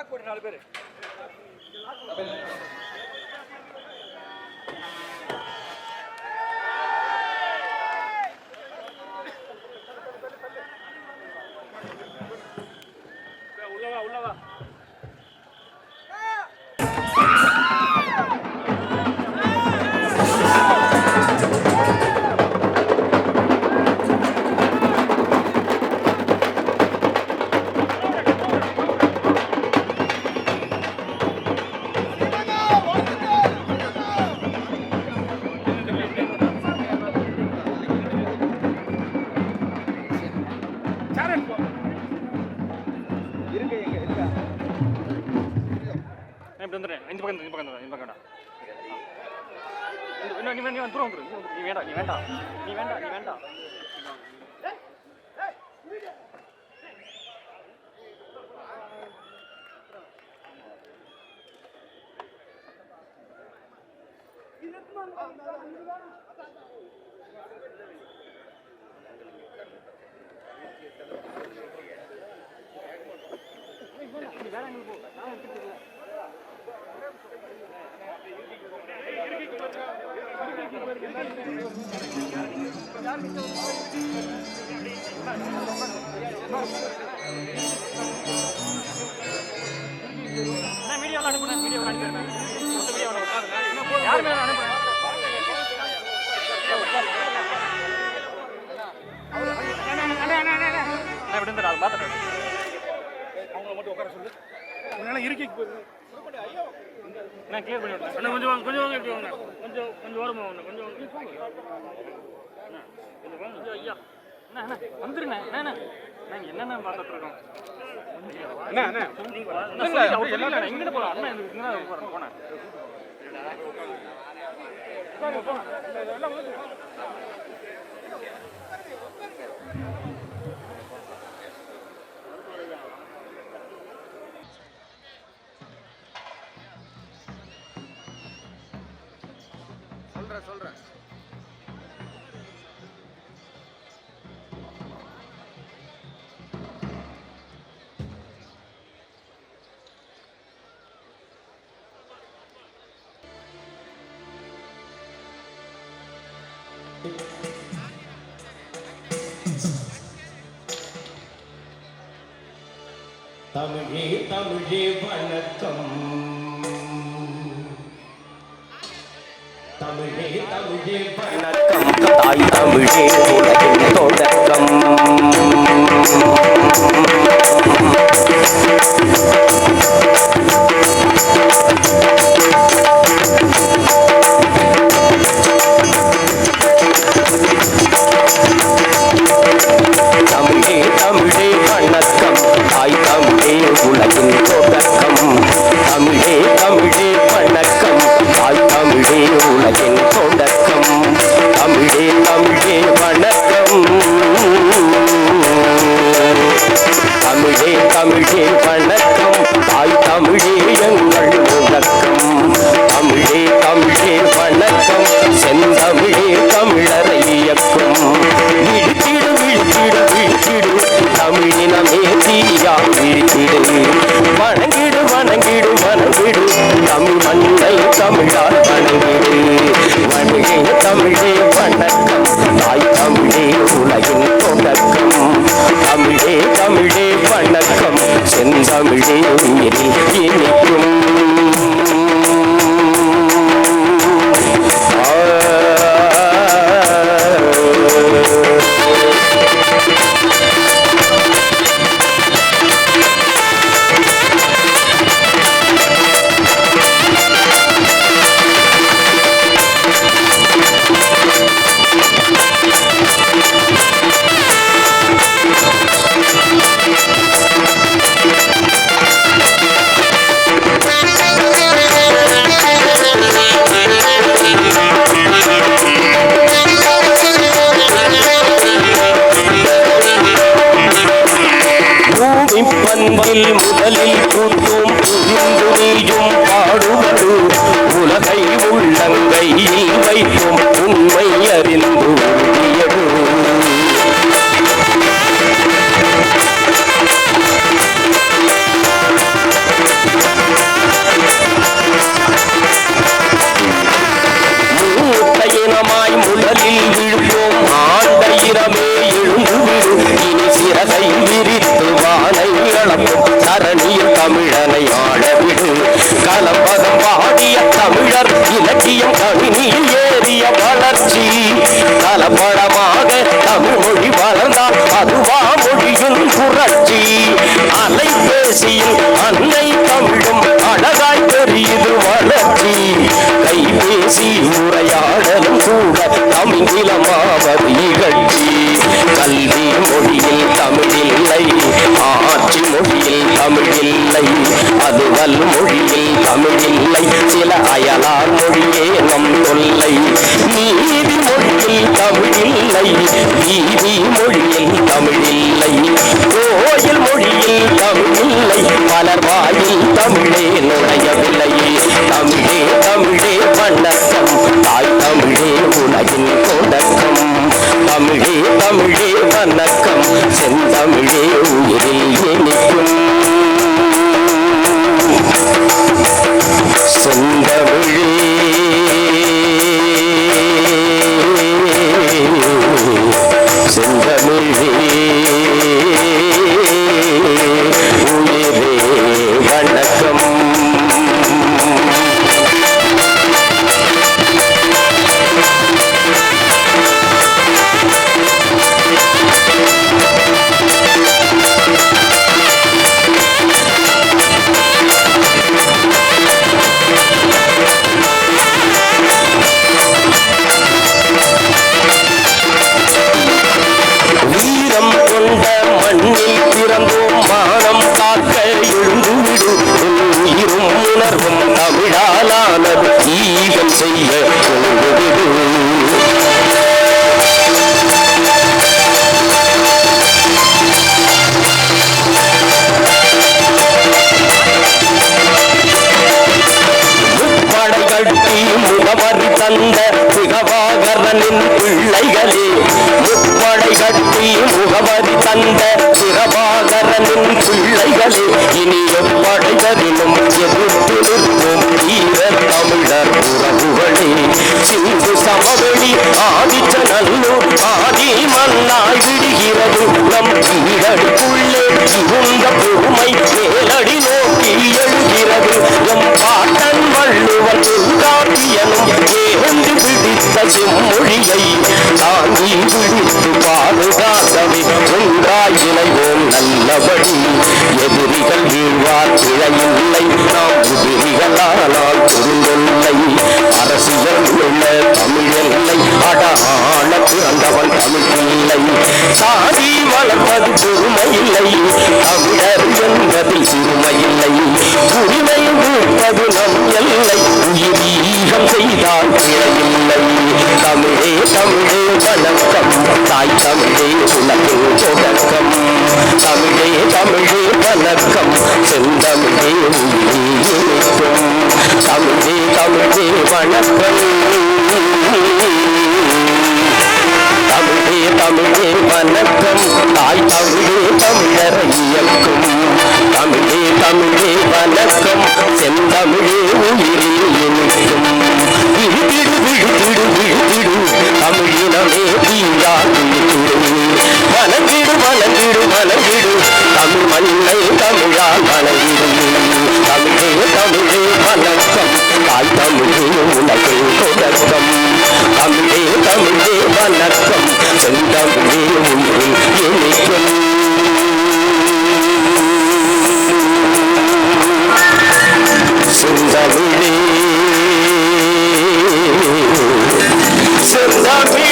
Lock போட்டு நாலு பேர். வேண்டாம் நீ நீ வந்துரு நீ வேண்டாம் நீ வேண்டாம் நீ வேண்டாம் நீ வேண்டாம் வேற எங்களுக்கு அனுப்புறேன் நான் எடுத்துக்கல மொத்த மீடியாவில் யார் மேலே அனுப்புறேன் நான் இப்படி இருந்துடுறேன் அதை பார்த்துட்டேன் அவங்கள மட்டும் உட்கார சொல்லு. உன்னால இருக்கி நான் கிளியர் பண்ணி விட்டேன் அண்ணா கொஞ்சம் வாங்க கொஞ்சம் வாங்க இப்படி வாங்க கொஞ்சம் கொஞ்சம் ஓரமாக வாங்க கொஞ்சம் வாங்க அண்ணா, கொஞ்சம் வாங்க ஐயோ ஐயா அண்ணா அண்ணா வந்துருண்ணே அண்ணா நாங்கள் என்னென்ன பார்த்துட்டு இருக்கோம் அண்ணா அண்ணா இங்கிட்டு போறேன். அண்ணா, இங்கதான் போறேன், போனேன். தமிழே தமிழே வணக்கம். தமிழே தமிழே வணக்கம். தாய் தமிழே உலகின் தொடக்கம். தொடக்கம். தமிழே தமிழே வணக்கம். தமிழே தமிழே வணக்கம். தாய் தமிழே எங்கள் உணக்கம் தமிழே தமிழே வணக்கம். செந்தமிழே தமிழரை இயக்கும். விழித்திடு விழித்திடு விழித்திடு. தமிழினமே தீயா விழித்திடு. வணங்கிடு வணங்கிடு வணங்கிடு. தமிழ் மண்ணை தமிழால் வணங்கிடு. தமிழே வணக்கம். தாய் தமிழே உலகின் தொடக்கம். தமிழே தமிழே வணக்கம். செந்தமிழே உயிரில் அறிந்து அலைபேசியில் அன்னை தமிழும் அழகாய் தெரியுது வளர்ச்சி கைபேசி உரையாடலும் கூட தமிழிலமாவது இகழ்ச்சி கல்வி மொழியில் தமிழில்லை ஆட்சி மொழியில் தமிழில்லை அதுவல் மொழியில் தமிழில்லை சில அயலார் மொழியே நம் தொல்லை நீதி மொழியில் தமிழில்லை நீதி உணர்வும் தமிழாலானது செய்ய முகவர் தந்த சிகவாகரனின் பிள்ளைகளே முப்படை கட்டி முகவரி தந்த சிகவாகரனின் பிள்ளைகளே இனி எப்படைகளிலும் எதிர்த்திருக்கும் நிற்போம் வீர தமிழர் உறவுகளே சிந்து சமவெளி ஆதிச்ச நல்லூர் ஆதி மண்ணாய் விடுகிறது நம் கீழடிக்குள்ளே இருந்த பெருமை மேலடி நோக்கி எழுகிறது எம் பாட்டன் வள்ளுவன் தொல்காப்பியனும் ஏந்து பிடித்த செம்மொழியை தாங்கி பிடித்து வணக்கம். தாய் தமிழே உனக்கு தொடக்கம் தமிழே தமிழே வணக்கம். செந்தமிழே உயிரே தமிழே தமிழே வணக்கம் தமிழே தமிழே வணக்கம் தாய் தமிழே தமிழரை இயக்கும் தமிழே தமிழே வணக்கம் செந்தமிழே உயிரில் இனிக்கும் வணக்கம் சொந்தமே ஒன்று எனக்கும் சொந்தமிழே சொந்தமிழ்